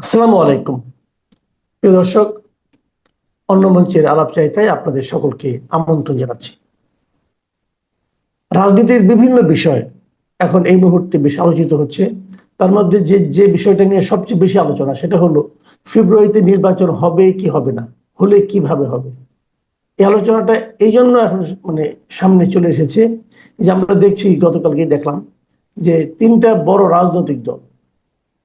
আসসালামু আলাইকুম। প্রিয় দর্শক, অন্য মঞ্চের আলাপ চাইতায় আপনাদের সকলকে আমন্ত্রণ জানাচ্ছি। রাজনীতির বিভিন্ন বিষয় এখন এই মুহূর্তে বেশ আলোচিত হচ্ছে। তার মধ্যে যে যে বিষয়টা নিয়ে সবচেয়ে বেশি আলোচনা, সেটা হলো ফেব্রুয়ারিতে নির্বাচন হবে কি হবে না, হলে কীভাবে হবে? এই আলোচনাটা এই জন্য এখন মানে সামনে চলে এসেছে যে আমরা দেখছি গতকালকে দেখলাম যে তিনটা বড় রাজনৈতিক দল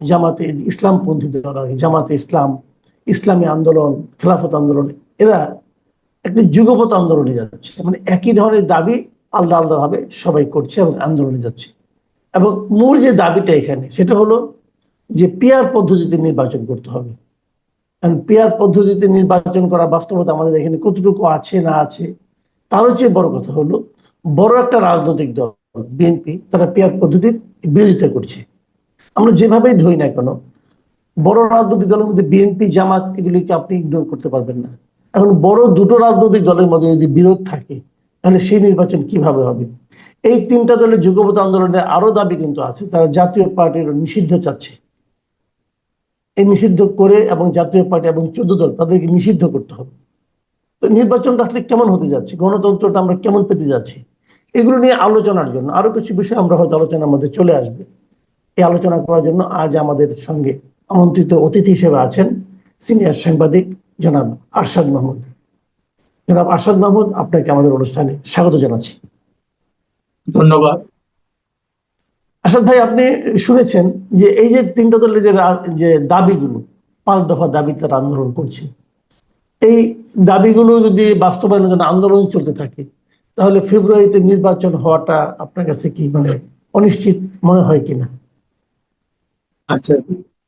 জামাতে ইসলামপন্থী দল আর জামাতে ইসলাম, ইসলামী আন্দোলন, খেলাফত আন্দোলন, এরা একটি যুগপথ আন্দোলনে যাচ্ছে। মানে একই ধরনের দাবি আলাদা আলাদা ভাবে সবাই করছে এবং আন্দোলনে যাচ্ছে। এবং মূল যে দাবিটা এখানে, সেটা হলো যে পিয়ার পদ্ধতিতে নির্বাচন করতে হবে। কারণ পিয়ার পদ্ধতিতে নির্বাচন করা বাস্তবতা আমাদের এখানে কতটুকু আছে, না আছে, তারও চেয়ে বড় কথা হলো, বড় একটা রাজনৈতিক দল, বিএনপি, তারা পিয়ার পদ্ধতির বিরোধিতা করছে। আমরা যেভাবেই ধরি না কেন, বড় রাজনৈতিক দলের মধ্যে বিএনপি জামাত এগুলিকে আপনি ইগনোর করতে পারবেন না। এখন বড় দুটো রাজনৈতিক দলের মধ্যে যদি বিরোধ থাকে, তাহলে সেই নির্বাচন কীভাবে হবে? এই তিনটা দলের যুগপথ আন্দোলনের আরও দাবি কিন্তু আছে, তারা জাতীয় পার্টির নিষিদ্ধ চাচ্ছে। এই নিষিদ্ধ করে এবং জাতীয় পার্টি এবং চোদ্দ দল তাদেরকে নিষিদ্ধ করতে হবে। তো নির্বাচনটা আসলে কেমন হতে যাচ্ছে? গণতন্ত্রটা আমরা কেমন পেতে যাচ্ছি? এগুলো নিয়ে আলোচনার জন্য আরও কিছু বিষয় আমরা হয়তো আলোচনার মধ্যে চলে আসবে। এই আলোচনা করার জন্য আজ আমাদের সঙ্গে আমন্ত্রিত অতিথি হিসেবে আছেন সিনিয়র সাংবাদিক জনাব আরশাদ মাহমুদ। জনাব আরশাদ মাহমুদ আপনাকে আমাদের অনুষ্ঠানে স্বাগত জানাচ্ছি। ধন্যবাদ। আরশাদ ভাই আপনি শুনেছেন যে এই যে তিনটা দলের যে যে দাবিগুলো পাঁচ দফা দাবি তারা আন্দোলন করছে এই দাবিগুলো যদি বাস্তবায়নের জন্য আন্দোলন চলতে থাকে তাহলে ফেব্রুয়ারিতে নির্বাচন হওয়াটা আপনার কাছে কি মানে অনিশ্চিত মনে হয় কিনা? আচ্ছা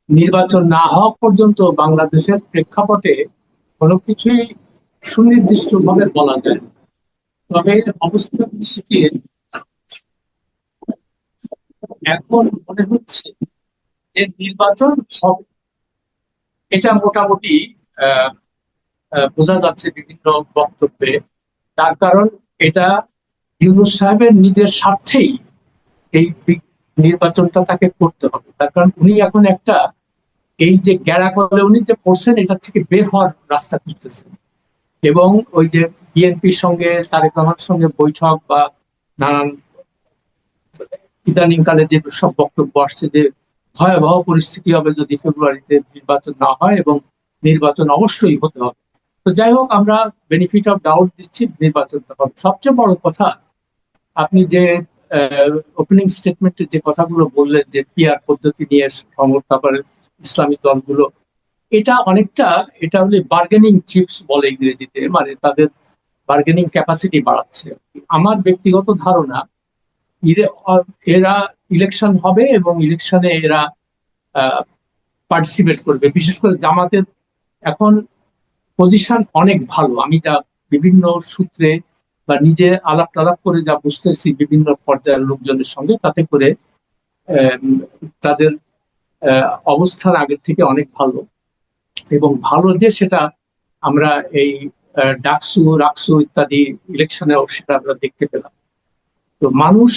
নির্বাচন না হওয়া পর্যন্ত বাংলাদেশের প্রেক্ষাপটে কোনো কিছুই সুনির্দিষ্ট ভাবে বলা যায় তবে অবস্থা এখন মনে হচ্ছে যে নির্বাচন হবে। এটা মোটামুটি বোঝা যাচ্ছে বিভিন্ন বক্তব্যে। তার কারণ এটা ইউনুস সাহেবের নিজের স্বার্থেই এই নির্বাচনটা তাকে করতে হবে। তার কারণ উনি এখন একটা, এই যে গ্যাড়াকলে উনি যে পড়ছেন এটা থেকে বের হওয়ার রাস্তা খুঁজতেছেন। এবং ওই যে বিএনপির সঙ্গে, তারেক রহমানের সঙ্গে বৈঠক বা নানান ইদানিং কালে যে সব বক্তব্য আসছে যে ভয়াবহ পরিস্থিতি হবে যদি ফেব্রুয়ারিতে নির্বাচন না হয় এবং নির্বাচন অবশ্যই হতে হবে। তো যাই হোক, আমরা বেনিফিট অফ ডাউট দিচ্ছি নির্বাচনটা। হবে সবচেয়ে বড় কথা, আপনি যে ওপেনিং স্টেটমেন্টে যে কথাগুলো বললেন যে পিআর পদ্ধতি নিয়ে তারপরে ইসলামিক দলগুলো, এটা অনেকটা, এটা হলে বার্গেনিং চিপস বলে ইংরেজিতে মানে তাদের বার্গেনিং ক্যাপাসিটি বাড়াচ্ছে। আমার ব্যক্তিগত ধারণা, এরা ইলেকশন হবে এবং ইলেকশনে এরা পার্টিসিপেট করবে। বিশেষ করে জামাতের এখন পজিশন অনেক ভালো। আমি যা বিভিন্ন সূত্রে বা নিজে আলাপ টালাপ করে যা বুঝতেছি বিভিন্ন পর্যায়ের লোকজনের সঙ্গে তাতে করে তাদের আহ, অবস্থান আগের থেকে অনেক ভালো। এবং ভালো যে সেটা আমরা এই ডাকসু রাকসু ইত্যাদি ইলেকশনেও সেটা আমরা দেখতে পেলাম। তো মানুষ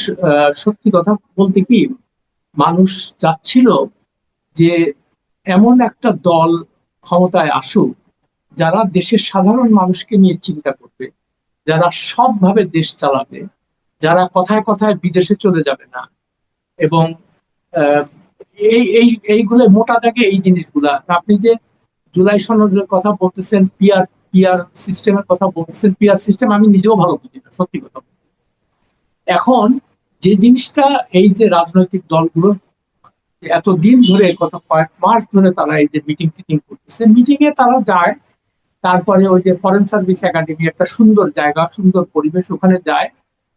সত্যি কথা বলতে কি মানুষ চাচ্ছিল যে এমন একটা দল ক্ষমতায় আসুক যারা দেশের সাধারণ মানুষকে নিয়ে চিন্তা করবে। যারা সবভাবে দেশ চালাবে, যারা কথায় কথায় বিদেশে চলে যাবে না এবং এই এই, এইগুলো মোটা দাগে এই জিনিসগুলা। আপনি যে জুলাই সনদের কথা বলতেছেন পিয়ার পিয়ার সিস্টেমের কথা বলতেছেন পিয়ার সিস্টেম আমি নিজেও ভালো বুঝি না, সত্যি কথা এখন যে জিনিসটা এই যে রাজনৈতিক দলগুলো এতদিন ধরে, গত কয়েক মাস ধরে তারা এই যে মিটিং টিটিং করতেছে মিটিং এ তারা যায় তারপরে ওই যে ফরেন সার্ভিস একাডেমি একটা সুন্দর জায়গা, সুন্দর পরিবেশ ওখানে যায়।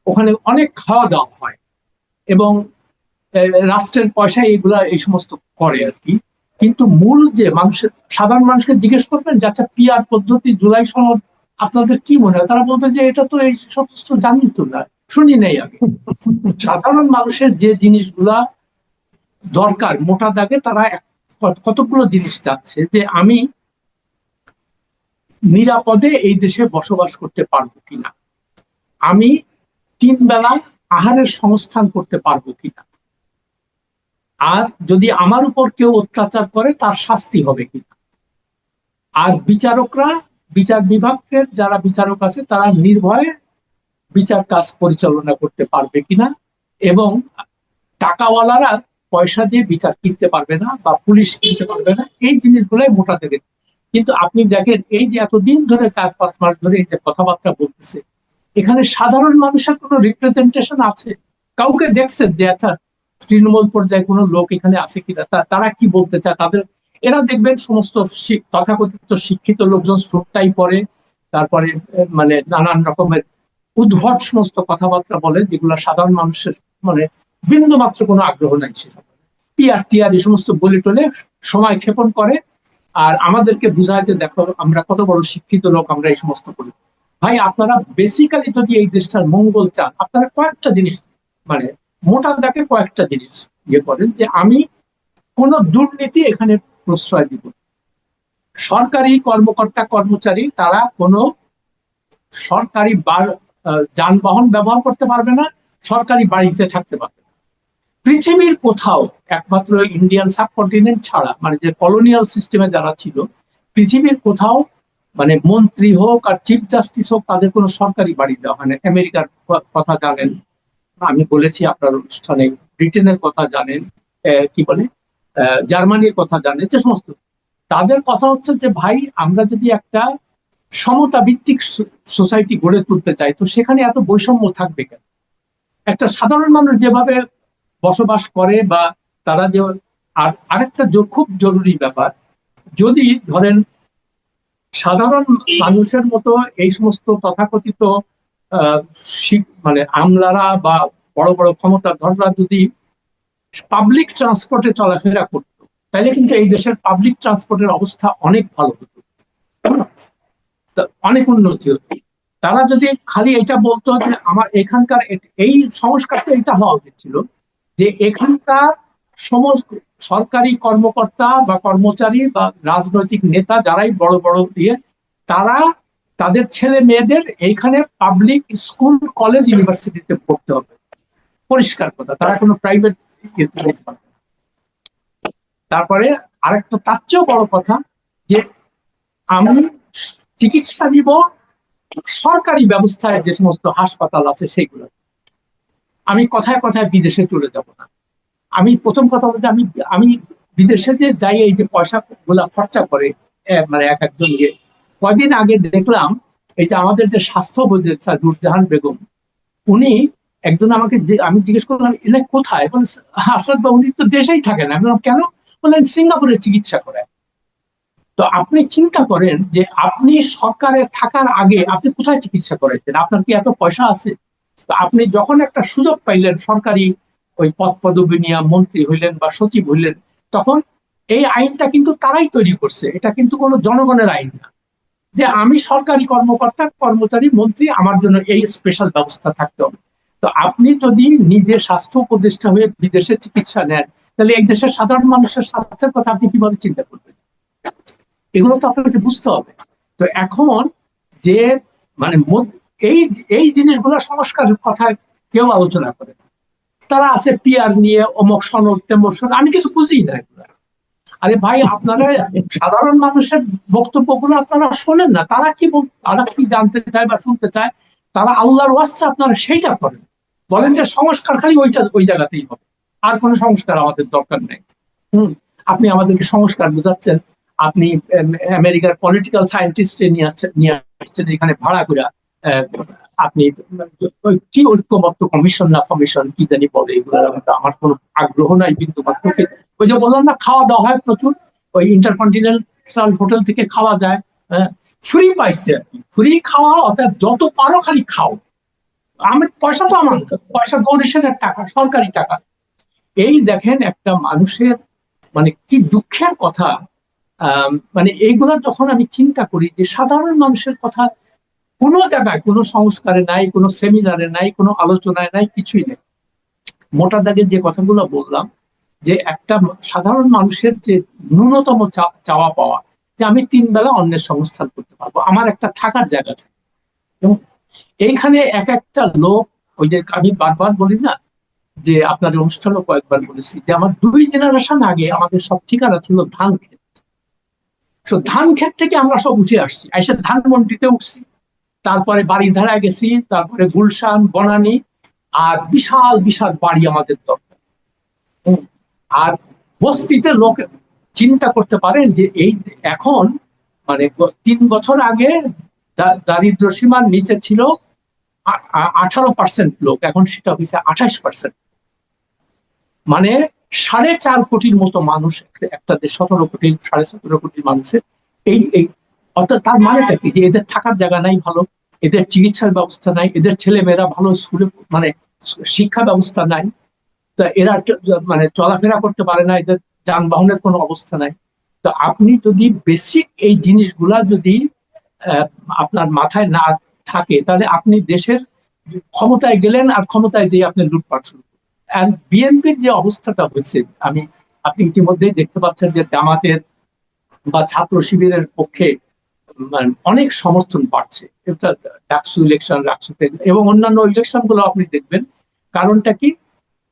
ওখানে অনেক খাওয়া দাওয়া হয় এবং রাষ্ট্রের পয়সায় এগুলা এই সমস্ত করে আর কি। কিন্তু মূল যে মানুষের সাধারণ মানুষকে জিজ্ঞেস করবেন যে আচ্ছা পিআর পদ্ধতি জুলাই সনদ আপনাদের কি মনে হয়? তারা বলবে যে, এটা তো এই সমস্ত জানি তো না, শুনি নেই আগে। সাধারণ মানুষের যে জিনিসগুলা দরকার, মোটা দাগে তারা কতগুলো জিনিস চাচ্ছে যে, আমি নিরাপদে এই দেশে বসবাস করতে পারব কিনা? আমি তিন বেলায় আহারের সংস্থান করতে পারব কিনা? আর যদি আমার উপর কেউ অত্যাচার করে, তার শাস্তি হবে কিনা? আর বিচারকরা, বিচার বিভাগের যারা বিচারক আছে, তারা নির্ভয়ে বিচার কাজ পরিচালনা করতে পারবে কিনা? এবং টাকাওয়ালারা পয়সা দিয়ে বিচার কিনতে পারবে না বা পুলিশ কিনতে পারবে না? এই জিনিসগুলোই মোটা থেকে কিন্তু আপনি দেখেন, এই যে এতদিন ধরে চার পাঁচ মাস ধরে এই যে কথাবার্তা বলতেছে, এখানে সাধারণ মানুষের কোনো রিপ্রেজেন্টেশন আছে? কাউকে দেখছেন যে আচ্ছা তৃণমূল পর্যায়ে কোনো লোক এখানে আছে কিনা? তারা কি বলতে চায়? তাদের, এরা দেখবেন সমস্ত তথাকথিত শিক্ষিত লোকজন শ্রোতটাই পড়ে, তারপরে মানে নানান রকমের উদ্ভট সমস্ত কথাবার্তা বলে, যেগুলো সাধারণ মানুষের মানে বিন্দু মাত্র কোনো আগ্রহ নাই সেসব পিআর টিআর এই সমস্ত বলে টলে সময় ক্ষেপণ করে আর আমাদেরকে বোঝায় যে দেখো, আমরা কত বড় শিক্ষিত লোক আমরা এই সমস্ত করি। ভাই, আপনারা বেসিক্যালি যদি এই দেশটার মঙ্গল চান, আপনারা কয়েকটা জিনিস মানে মোটা দাগে কয়েকটা জিনিস ইয়ে করেন যে আমি কোনো দুর্নীতি এখানে প্রশ্রয় দিব। সরকারি কর্মকর্তা, কর্মচারী, তারা কোনো সরকারি যানবাহন ব্যবহার করতে পারবে না, সরকারি বাড়িতে থাকতে পারবে পৃথিবীর কোথাও একমাত্র ইন্ডিয়ান সাবকন্টিনেন্ট ছাড়া মানে যে কলোনিয়াল সিস্টেমে যারা ছিল, পৃথিবীর কোথাও মানে মন্ত্রী হোক আর চিফ জাস্টিস হোক, তাদের কোনো সরকারি বাড়ি দেওয়া হয় না। আমেরিকার কথা জানেন। আমি বলেছি আপনার অনুষ্ঠানে, ব্রিটেনের কথা জানেন কি বলে? জার্মানির কথা জানেন, যে সমস্ত। তাদের কথা হচ্ছে যে, ভাই, আমরা যদি একটা সমতা ভিত্তিক সোসাইটি গড়ে তুলতে চাই, তো সেখানে এত বৈষম্য থাকবে কেন? একটা সাধারণ মানুষ যেভাবে বসবাস করে বা তারা যে আর আরেকটা খুব জরুরি ব্যাপার, যদি ধরেন সাধারণ মানুষের মতো এই সমস্ত তথাকথিত মানে আমলারা বা বড় বড় ক্ষমতা ক্ষমতাধররা যদি পাবলিক ট্রান্সপোর্টে চলাফেরা করতো, তাহলে কিন্তু এই দেশের পাবলিক ট্রান্সপোর্টের অবস্থা অনেক ভালো হতো। অনেক উন্নতি হতো। তারা যদি খালি এটা বলতো যে আমার এখানকার এই সংস্কারটা এটা হওয়া উচিত ছিল যে এখানকার সমস্ত সরকারি কর্মকর্তা বা কর্মচারী বা রাজনৈতিক নেতা যারাই বড় বড় দিয়ে তারা তাদের ছেলে মেয়েদের এইখানে পাবলিক স্কুল কলেজ ইউনিভার্সিটিতে পড়তে হবে। পরিষ্কার কথা, তারা কোনো প্রাইভেট তারপরে আরেকটা তার চেয়েও বড় কথা যে আমি চিকিৎসা নিব সরকারি ব্যবস্থায় যে সমস্ত হাসপাতাল আছে সেগুলো আমি কথায় কথায় বিদেশে চলে যাব না। আমি প্রথম কথা বলতে আমি আমি বিদেশে যে যাই, এই যে পয়সা গুলা খরচা করে মানে এক একজন যে কয়দিন আগে দেখলাম, এই যে আমাদের যে স্বাস্থ্য উপদেষ্টা নুরজাহান বেগম, উনি একজন আমাকে আমি জিজ্ঞেস করলাম, এলে কোথায়? বলে, আসাদ বা উনি তো দেশেই থাকেন। আমি কেন? বললেন, সিঙ্গাপুরে চিকিৎসা করেন তো আপনি চিন্তা করেন যে আপনি সরকারে থাকার আগে আপনি কোথায় চিকিৎসা করেছেন? আপনার কি এত পয়সা আছে? তো আপনি যখন একটা সুযোগ পাইলেন সরকারি ওই পদ পদবি নিয়ে মন্ত্রী হইলেন বা সচিব হইলেন, তখন এই আইনটা কিন্তু তারাই তৈরি করছে। এটা কিন্তু কোনো জনগণের আইন না। যে আমি সরকারি কর্মকর্তা, কর্মচারী, মন্ত্রী, আমার জন্য এই স্পেশাল ব্যবস্থা থাকতে হবে। তো আপনি যদি নিজে স্বাস্থ্য উপদেষ্টা হয়ে বিদেশে চিকিৎসা নেন, তাহলে এই দেশের সাধারণ মানুষের স্বাস্থ্যের কথা আপনি কীভাবে চিন্তা করবেন? এগুলো তো আপনাকে বুঝতে হবে। তো এখন যে মানে এই এই জিনিসগুলো সংস্কারের কথা কেউ আলোচনা করে না। তারা আছে পিয়ার নিয়ে, অমক সনদ তেমক সনদ, আমি কিছু বুঝি না এগুলো। আরে ভাই, আপনারা সাধারণ মানুষের বক্তব্যগুলো আপনারা শোনেন না। তারা কি তারা কি জানতে চায় বা শুনতে চায়? তারা আল্লাহর ওয়াস্তে আপনারা সেইটা করেন। বলেন যে সংস্কার খালি ওইটা, ওই জায়গাতেই হবে। আর কোনো সংস্কার আমাদের দরকার নেই। হুম, আপনি আমাদেরকে সংস্কার বোঝাচ্ছেন। আপনি আমেরিকার পলিটিক্যাল সায়েন্টিস্ট নিয়ে আসছেন নিয়ে আসছেন, এখানে ভাড়া করে আপনি কি ঐক্যমত্য কমিশন না কমিশন কি জানি বলে এগুলো, আমার কোনো আগ্রহ নাই, কিন্তু ওই যে বললাম না, খাওয়া দাওয়া হয় প্রচুর, ওই ইন্টারকন্টিনেন্টাল হোটেল থেকে খাওয়া যায় ফ্রি পাইছে আর কি ফ্রি খাওয়া, অর্থাৎ যত পারো খালি খাও। আমি, পয়সা তো আমার, পয়সা ডোনেশনের টাকা, সরকারি টাকা। এই দেখেন একটা মানুষের মানে কি দুঃখের কথা মানে এইগুলা যখন আমি চিন্তা করি যে সাধারণ মানুষের কথা কোনো জায়গায় কোনো সংস্কারে নাই, কোনো সেমিনারে নাই, কোনো আলোচনায় নাই, কিছুই নেই। মোটা দাগের যে কথাগুলো বললাম, যে একটা সাধারণ মানুষের যে ন্যূনতম চাওয়া পাওয়া, যে আমি তিন বেলা অন্যের সংস্থান করতে পারব, আমার একটা থাকার জায়গা থাকে। এবং এইখানে এক একটা লোক, ওই যে আমি বারবার বলি না, যে আপনার অনুষ্ঠানও কয়েকবার বলেছি, যে আমার দুই জেনারেশন আগে আমাদের সব ঠিকানা ছিল ধান ক্ষেত ধান ক্ষেত থেকে আমরা সব উঠে আসছি, এসে ধান মন্ডিতে উঠছি। তারপরে বাড়ি ধারায় গেছি, তারপরে গুলশান, বনানী, আর বিশাল বিশাল বাড়ি আমাদের দরকার। আর বস্তিতে লোক চিন্তা করতে পারেন যে এই এখন মানে তিন বছর আগে দারিদ্র সীমার নিচে ছিল আঠারো পার্সেন্ট লোক, এখন সেটা হয়েছে আঠাশ পার্সেন্ট। মানে সাড়ে চার কোটির মতো মানুষ, একটা দেশ সতেরো কোটি, সাড়ে সতেরো কোটি মানুষের এই এই অর্থাৎ তার মানেটা কি? যে এদের থাকার জায়গা নাই ভালো, এদের চিকিৎসার ব্যবস্থা নাই, এদের ছেলেমেয়েরা ভালো স্কুলে মানে শিক্ষা ব্যবস্থা নাই, তা এরা মানে চলাফেরা করতে পারে না, এদের যানবাহনের কোনো অবস্থা নাই। তো আপনি যদি বেসিক এই জিনিসগুলা যদি আপনার মাথায় না থাকে, তাহলে আপনি দেশের ক্ষমতায় গেলেন আর ক্ষমতায় যেয়ে আপনি লুটপাট শুরু করলেন। বিএনপির যে অবস্থাটা হয়েছে, আমি, আপনি ইতিমধ্যেই দেখতে পাচ্ছেন যে জামাতের বা ছাত্র শিবিরের পক্ষে অনেক সমর্থন এটা ডাকসু ইলেকশন রাকসুতে এবং অন্যান্য ইলেকশনগুলো আপনি দেখবেন। কারণটা কি?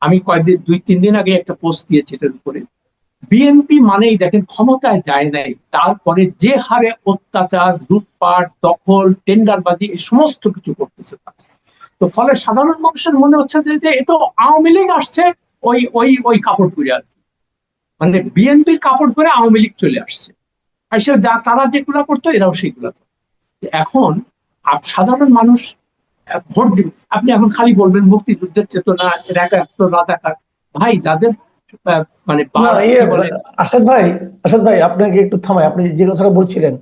আমি কয়েকদিন, দুই, তিন দিন আগে একটা পোস্ট দিয়েছি এটার উপরে। বিএনপি মানেই দেখেন ক্ষমতায় যায় নাই। তারপরে যে হারে অত্যাচার, লুটপাট, দখল, টেন্ডারবাজি, এই সমস্ত কিছু করতেছে তো ফলে সাধারণ মানুষের মনে হচ্ছে যে এ তো আওয়ামী লীগ আসছে, ওই ওই ওই কাপড় পরে আর। মানে বিএনপির কাপড় পরে আওয়ামী লীগ চলে আসছে। সে যা তারা যেগুলো করতো এরাও সেগুলো করতো। এখন সাধারণ মানুষ ভোট দিবে। আপনি এখন খালি বলবেন মুক্তিযুদ্ধের চেতনা একটা রাজাকার ভাই যাদের মানে ইয়ে, আসাদ ভাই আসাদ ভাই আপনাকে একটু থামাই। আপনি যে কথাটা বলছিলেন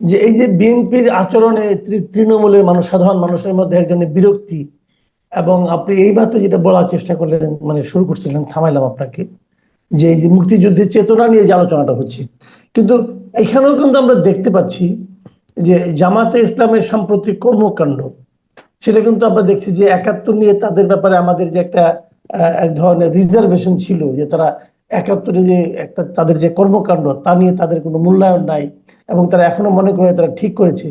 যে এই যে বিএনপির আচরণে তৃণমূলের মানুষ সাধারণ মানুষের মধ্যে একজনের বিরক্তি এবং আপনি তো যেটা বলার চেষ্টা করলেন মানে শুরু করছিলেন থামাইলাম আপনাকে যে এই যে মুক্তিযুদ্ধের চেতনা নিয়ে যে আলোচনাটা হচ্ছে। কিন্তু এখানেও কিন্তু আমরা দেখতে পাচ্ছি যে জামাতে ইসলামের সাম্প্রতিক কর্মকাণ্ড, সেটা কিন্তু আমরা দেখছি যে একাত্তর নিয়ে তাদের ব্যাপারে আমাদের যে একটা এক ধরনের রিজার্ভেশন ছিল যে তারা একাত্তরে যে একটা তাদের যে কর্মকাণ্ড, তা নিয়ে তাদের কোনো মূল্যায়ন নাই এবং তারা এখনও মনে করে তারা ঠিক করেছে।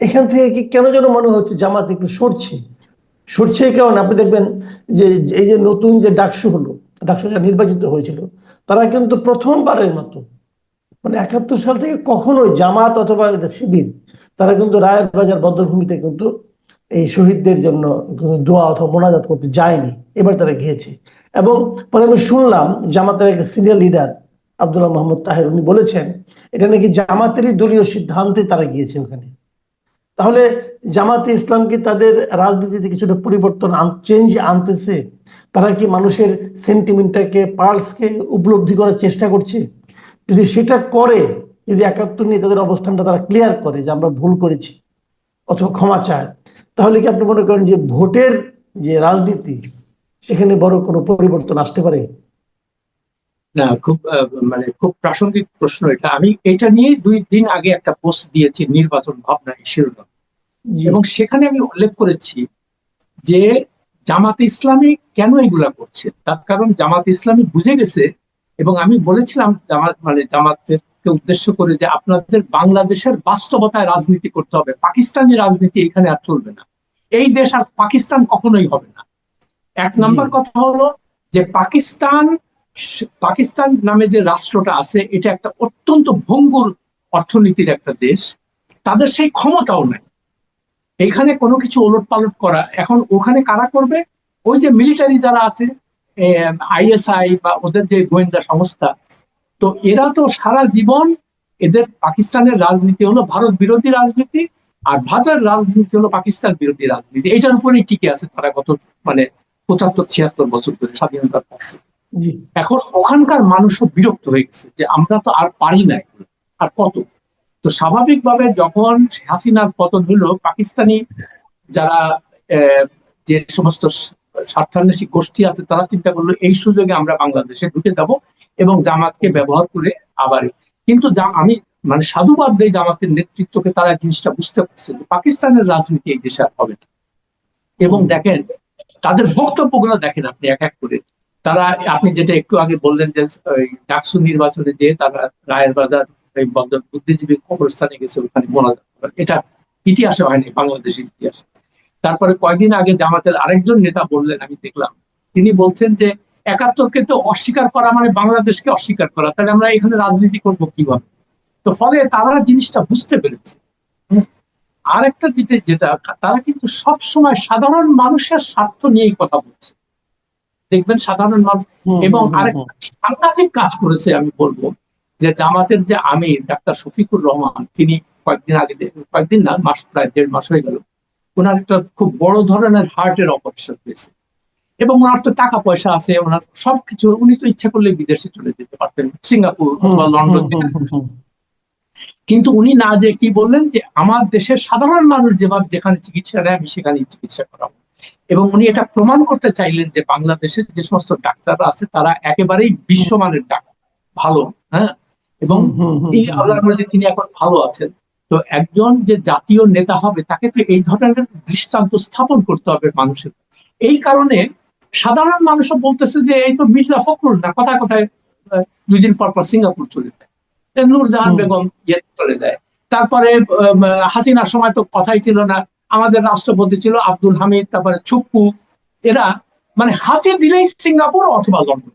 এখান থেকে কি কেন যেন মনে হচ্ছে জামাত একটু সরছে? সরছে কারণে আপনি দেখবেন যে এই যে নতুন যে ডাকসু হলো ডাকসু যারা নির্বাচিত হয়েছিল, তারা কিন্তু প্রথমবারের মতো মানে একাত্তর সাল থেকে কখনোই জামাত অথবা শিবির, তারা কিন্তু রায়ের বাজার বদ্ধভূমিতে কিন্তু এই শহীদদের জন্য দোয়া অথবা মোনাজাত করতে যায়নি, এবার তারা গিয়েছে। এবং পরে আমি শুনলাম জামাতের একটা সিনিয়র লিডার আব্দুল্লাহ মোহাম্মদ তাহের, উনি বলেছেন, এটা নাকি জামাতেরই দলীয় সিদ্ধান্তে তারা গিয়েছে ওখানে। তাহলে জামাতে ইসলাম কি তাদের রাজনীতিতে কিছুটা পরিবর্তন চেঞ্জ আনতেছে, তারা কি মানুষের সেন্টিমেন্টটাকে পালসকে উপলব্ধি করার চেষ্টা করছে? যদি সেটা করে যদি একাত্তর নিয়ে তাদের অবস্থানটা তারা ক্লিয়ার করে যে আমরা ভুল করেছি অথবা ক্ষমা চায় তাহলে কি আপনি মনে করেন যে ভোটের যে রাজনীতি সেখানে বড় কোনো পরিবর্তন আসতে পারে? না খুব মানে খুব প্রাসঙ্গিক প্রশ্ন এটা। আমি এটা নিয়ে দুই দিন আগে একটা পোস্ট দিয়েছি নির্বাচন ভাবনা শিরোনাম এবং সেখানে আমি উল্লেখ করেছি যে জামাত ইসলামী কেন এগুলা করছে? তার কারণ জামাত ইসলামী বুঝে গেছে এবং আমি বলেছিলাম জামাত মানে জামাতকে উদ্দেশ্য করে যে আপনাদের বাংলাদেশের বাস্তবতায় রাজনীতি করতে হবে। পাকিস্তানি রাজনীতি এখানে আর চলবে না। এই দেশ আর পাকিস্তান কখনোই হবে না। এক নাম্বার কথা হলো যে পাকিস্তান পাকিস্তান নামে যে রাষ্ট্রটা আছে এটা একটা অত্যন্ত ভঙ্গুর অর্থনীতির একটা দেশ। তাদের সেই ক্ষমতাও নাই। এখানে কোনো কিছু ওলট পালট করা এখন ওখানে কারা করবে? ওই যে মিলিটারি যারা আছে আইএসআই বা ওদের যে গোয়েন্দা সংস্থা তো এরা তো সারা জীবন এদের পাকিস্তানের রাজনীতি হলো ভারত বিরোধী রাজনীতি আর ভারতের রাজনীতি হলো পাকিস্তান বিরোধী রাজনীতি। এটার উপরেই টিকে আছে তারা গত মানে পঁচাত্তর ছিয়াত্তর বছর ধরে স্বাধীনতার এখন ওখানকার মানুষও বিরক্ত হয়ে গেছে যে আমরা তো আর পারি না আর কত? তো স্বাভাবিকভাবে যখন হাসিনার পতন হলো পাকিস্তানি যারা আহ, যে সমস্ত স্বার্থান্বেষী গোষ্ঠী আছে, তারা চিন্তা করল, এই সুযোগে আমরা বাংলাদেশে ঢুকে যাব এবং জামাতকে ব্যবহার করে আবার কিন্তু যা- আমি মানে সাধুবাদ দেই জামাতের নেতৃত্বকে, তারা জিনিসটা বুঝতে পারছে যে পাকিস্তানের রাজনীতি এই দেশে আর হবে না। এবং দেখেন, তাদের বক্তব্যগুলো দেখেন আপনি এক এক করে। তারা, আপনি যেটা একটু আগে বললেন যে, ওই ডাকসু নির্বাচনে যে তারা রায়ের বাজার বুদ্ধিজীবী কবরস্থানে গেছে, ওখানে মোনাজাত। এটা ইতিহাসে হয়নি, বাংলাদেশের ইতিহাসে। তারপরে কয়েকদিন আগে জামাতের আরেকজন নেতা বললেন আমি দেখলাম। তিনি বলছেন যে একাত্তরকে তো অস্বীকার করা মানে বাংলাদেশকে অস্বীকার করা তাহলে আমরা এখানে রাজনীতি করব কীভাবে? তো ফলে তারা জিনিসটা বুঝতে পেরেছে। আর একটা যেটা যেটা তারা কিন্তু সব সময় সাধারণ মানুষের স্বার্থ নিয়েই কথা বলছে। দেখবেন সাধারণ মানুষ এবং আরেকটা সাংঘাতিক কাজ করেছে আমি বলব যে জামাতের যে আমির ডাক্তার শফিকুর রহমান তিনি কয়েকদিন আগে কয়েকদিন না মাস প্রায় দেড় মাস হয়ে গেল ওনার একটা খুব বড় ধরনের হার্টের অপারেশন হয়েছে। এবং ওনার তো টাকা পয়সা আছে ওনার সবকিছু উনি তো ইচ্ছা করলে বিদেশে চলে যেতে পারতেন সিঙ্গাপুর অথবা লন্ডন। কিন্তু উনি না যে কি বললেন যে আমার দেশের সাধারণ মানুষ যেভাবে যেখানে চিকিৎসা নেয় আমি সেখানেই চিকিৎসা করাবো। এবং উনি এটা প্রমাণ করতে চাইলেন যে বাংলাদেশের যে সমস্ত ডাক্তাররা আছে তারা একেবারেই বিশ্বমানের ডাক্তার ভালো হ্যাঁ? এবং এই আল্লাহর মধ্যে তিনি এখন ভালো আছেন। তো একজন যে জাতীয় নেতা হবে তাকে তো এই ধরনের দৃষ্টান্ত স্থাপন করতে হবে মানুষের। এই কারণে সাধারণ মানুষও বলতেছে যে এই তো মির্জা ফখরুল না কথায় কথায় দুই দিন পর পর সিঙ্গাপুর চলে যায়। নূরজাহান বেগম ইয়ে চলে যায়। তারপরে হাসিনার সময় তো কথাই ছিল না। আমাদের রাষ্ট্রপতি ছিল আব্দুল হামিদ তারপরে ছুপ্পু এরা মানে হাতে দিলেই সিঙ্গাপুর অথবা লন্ডন।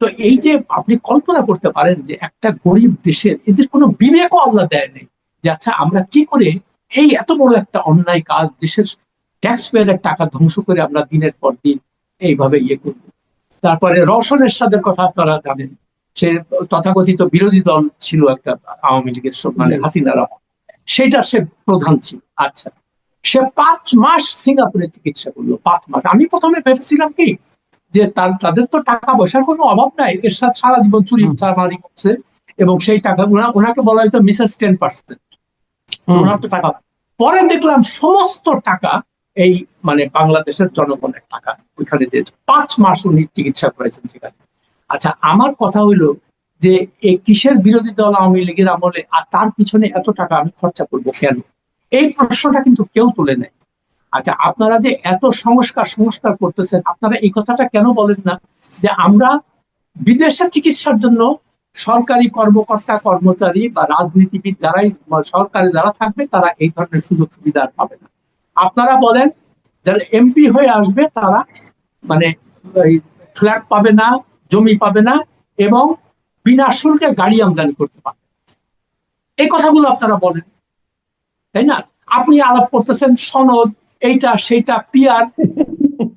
তো এই যে আপনি কল্পনা করতে পারেন যে একটা গরিব দেশের এদের কোনো বিবেকও আল্লাহ দেয় নেই। যে আচ্ছা আমরা কি করে এই এত বড় একটা অন্যায় কাজ দেশের ট্যাক্স পেয়ারের টাকা ধ্বংস করে আমরা দিনের পর দিন এইভাবে ইয়ে করব? তারপরে রওশনের সাদের কথা আপনারা জানেন। সে তথাকথিত বিরোধী দল ছিল একটা আওয়ামী লীগের মানে রহমান সেটা সে প্রধান ছিল। আচ্ছা সে পাঁচ মাস সিঙ্গাপুরে চিকিৎসা করল পাঁচ মাস। আমি প্রথমে ভেবেছিলাম কি যে তার তাদের তো টাকা পয়সার কোনো অভাব নাই। এর সাথে সারা জীবন চুরি। চামারি করছে এবং সেই টাকা ওনা- ওনাকে বলা হয়তো মিসেস টেন পার্সেন্ট। টাকা পরে দেখলাম সমস্ত টাকা এই মানে বাংলাদেশের জনগণের টাকা। ওইখানে যে পাঁচ মাস উনি চিকিৎসা করেছেন সেখানে আচ্ছা আমার কথা হইল যে এই কিসের বিরোধী দল আওয়ামী লীগের আমলে আর তার পিছনে এত টাকা আমি খরচা করব কেন? এই প্রশ্নটা কিন্তু কেউ তুলে নেয়। আচ্ছা আপনারা যে এত সংস্কার সংস্কার করতেছেন, আপনারা এই কথাটা কেন বলেন না? যে আমরা বিদেশে চিকিৎসার জন্য সরকারি কর্মকর্তা, কর্মচারী বা রাজনীতিবিদ যারাই, সরকারে যারা থাকবে, তারা এই ধরনের সুযোগ সুবিধা পাবে না। আপনারা বলেন, যারা এমপি হয়ে আসবে, তারা মানে ফ্ল্যাট পাবে না, জমি পাবে না এবং বিনা শুল্কে গাড়ি আমদানি করতে পারবে এই কথাগুলো আপনারা বলেন, তাই না? আপনি আলাপ করতেছেন, সনদ, এইটা, সেইটা পিয়ার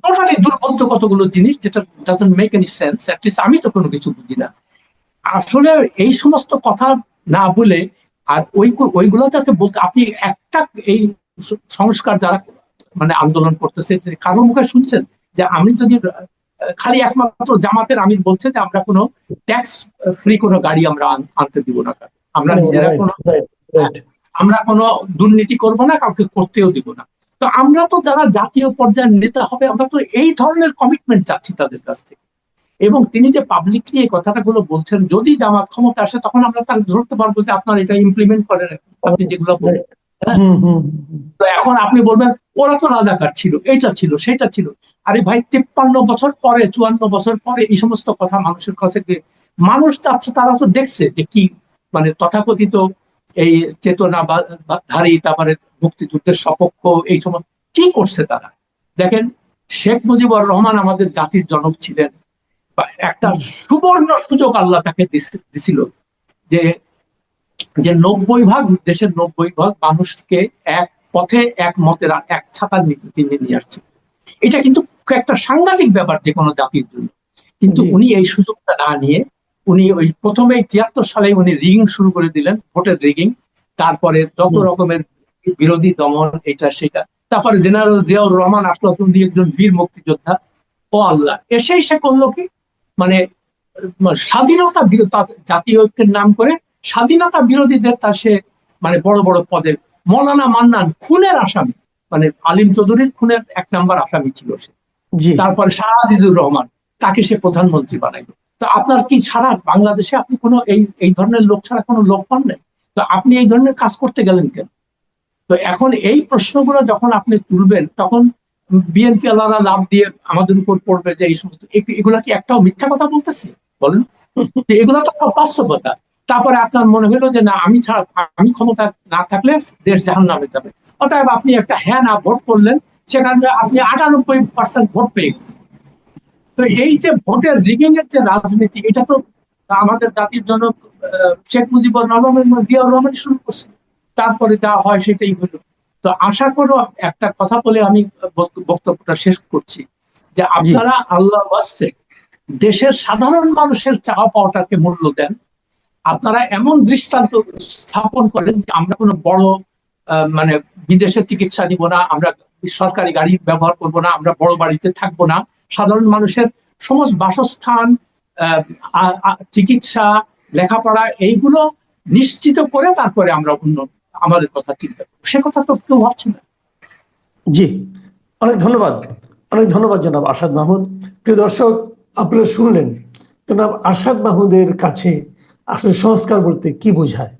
টোটালি দুর্বোধ্য কতগুলো জিনিস, যেটা doesn't make any sense at least আমি তো কোনো কিছু বুঝি না। আসলে এই সমস্ত কথা না বলে আর ওই ওইগুলো যাতে বলতে আপনি একটা এই সংস্কার যারা মানে আন্দোলন করতেছে কারও মুখে শুনছেন? যে আমি যদি খালি একমাত্র জামাতের আমির বলছে যে আমরা কোনো ট্যাক্স ফ্রি কোনো গাড়ি আমরা আনতে দিব না আমরা নিজেরা কোনো. আমরা কোনো দুর্নীতি করব না কাউকে করতেও দিব না। তো আমরা তো যারা জাতীয় পর্যায়ের নেতা হবে আমরা তো এই ধরনের কমিটমেন্ট চাচ্ছি তাদের কাছ থেকে। এবং তিনি যে পাবলিকলি এই কথাটা গুলো বলছেন যদি জামাত ক্ষমতা আসে তখন আমরা তার ধরতে পারব যে আপনার এটা ইমপ্লিমেন্ট করেন আপনি যেগুলো বলেন হুম। তো এখন আপনি বলবেন ওরা তো রাজাকার ছিল এটা ছিল সেটা ছিল। আরে ভাই তিপ্পান্ন বছর পরে চুয়ান্ন বছর পরে এই সমস্ত কথা মানুষের কাছে গিয়ে- মানুষ চাচ্ছে তারা তো দেখছে যে কি মানে তথাকথিত এই চেতনা বা ধারী তারপরে মুক্তিযুদ্ধের সপক্ষ এই সময় কি করছে তারা? দেখেন শেখ মুজিবুর রহমান আমাদের জাতির জনক ছিলেন। একটা সুবর্ণ সুযোগ আল্লাহ তাকে দিছিল যে যে নব্বই ভাগ দেশের নব্বই ভাগ মানুষকে এক পথে এক মতের এক ছাতার নিচে তিনি নিয়ে আসছে। এটা কিন্তু একটা সাংঘাতিক ব্যাপার যে কোনো জাতির জন্য। কিন্তু উনি এই সুযোগটা না নিয়ে উনি ওই প্রথমে তিয়াত্তর সালে উনি রিগিং শুরু করে দিলেন ভোটের রিগিং। তারপরে যত রকমের বিরোধী দমন এটা সেটা। তারপরে জেনারেল জিয়াউর রহমান আসলো একজন বীর মুক্তিযোদ্ধা। ও আল্লাহ। এসেই সে করল কি? মানে স্বাধীনতা জাতীয় ঐক্যের নাম করে স্বাধীনতা বিরোধীদের তার সে মানে বড় বড় পদের মৌলানা মান্নান খুনের আসামি মানে আলিম চৌধুরীর খুনের এক নাম্বার আসামি ছিল সে। তারপরে শাহাদিদুর রহমান তাকে সে প্রধানমন্ত্রী বানাইলো। তো আপনার কি ছাড়া বাংলাদেশে আপনি কোনো এই এই ধরনের লোক ছাড়া কোনো লোক পান নাই? তো আপনি এই ধরনের কাজ করতে গেলেন কেন? তো এখন এই প্রশ্নগুলো যখন আপনি তুলবেন তখন বিএনপি আলাদা লাভ দিয়ে আমাদের উপর পড়বে যে এই সমস্ত এগুলা কি একটাও মিথ্যা কথা বলতেছি? বলেন। এগুলো তো বাস্তবতা। তারপরে আপনার মনে হলো যে না আমি ছাড়া আমি ক্ষমতা না থাকলে দেশ জাহান নামে যাবে। অতএব আপনি একটা হ্যাঁ না ভোট করলেন সেখানে আপনি আটানব্বই পার্সেন্ট ভোট পেয়ে। তো এই যে ভোটের রিগিং এর যে রাজনীতি এটা তো আমাদের জাতির আহ, শেখ মুজিবুর রহমান জিয়াউর রহমান শুরু করছে। তারপরে যা হয় সেটাই হলো। তো আশা করো একটা কথা বলে আমি বক্তব্যটা শেষ করছি যে আপনারা আল্লাহ বাস্তে দেশের সাধারণ মানুষের চাওয়া পাওয়াটাকে মূল্য দেন। আপনারা এমন দৃষ্টান্ত স্থাপন করেন যে আমরা কোনো বড় মানে বিদেশে চিকিৎসা নিব না আমরা সরকারি গাড়ি ব্যবহার করব না আমরা বড় বাড়িতে থাকব না। সাধারণ মানুষের সমস্ত বাসস্থান চিকিৎসা লেখাপড়া এইগুলো নিশ্চিত করে তারপরে আমরা অন্য আমাদের কথা চিন্তা করব সে কথা তো কেউ ভাবছে না। জি, অনেক ধন্যবাদ। অনেক ধন্যবাদ জনাব আসাদ মাহমুদ। প্রিয় দর্শক, আপনারা শুনলেন জনাব আসাদ মাহমুদের কাছে আসলে সংস্কার বলতে কি বোঝায়?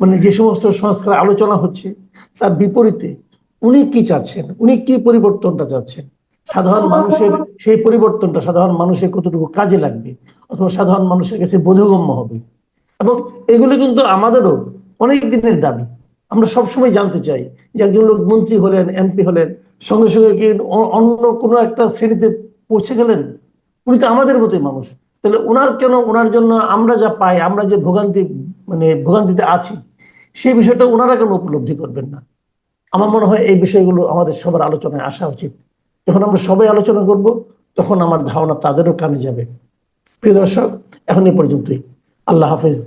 মানে যে সমস্ত সংস্কার আলোচনা হচ্ছে, তার বিপরীতে উনি কি চাচ্ছেন? উনি কি পরিবর্তনটা চাচ্ছেন? সাধারণ মানুষের সেই পরিবর্তনটা সাধারণ মানুষের কতটুকু কাজে লাগবে? অথবা সাধারণ মানুষের কাছে বোধগম্য হবে? এবং এগুলো কিন্তু আমাদেরও অনেক দিনের দাবি। আমরা সবসময় জানতে চাই যে একজন লোক মন্ত্রী হলেন, এমপি হলেন, সঙ্গে সঙ্গে কি অন্য কোনো একটা শ্রেণীতে পৌঁছে গেলেন? উনি তো আমাদের মতোই মানুষ। তাহলে ওনার কেন ওনার জন্য আমরা যা পাই, আমরা যে ভোগান্তি মানে ভোগান্তিতে আছি, সেই বিষয়টা ওনারা কেন উপলব্ধি করবেন না? আমার মনে হয় এই বিষয়গুলো আমাদের সবার আলোচনায় আসা উচিত। যখন আমরা সবাই আলোচনা করব, তখন আমার ধারণা তাদেরও কানে যাবে। প্রিয় দর্শক, এখন এই পর্যন্তই। আল্লাহ হাফেজ।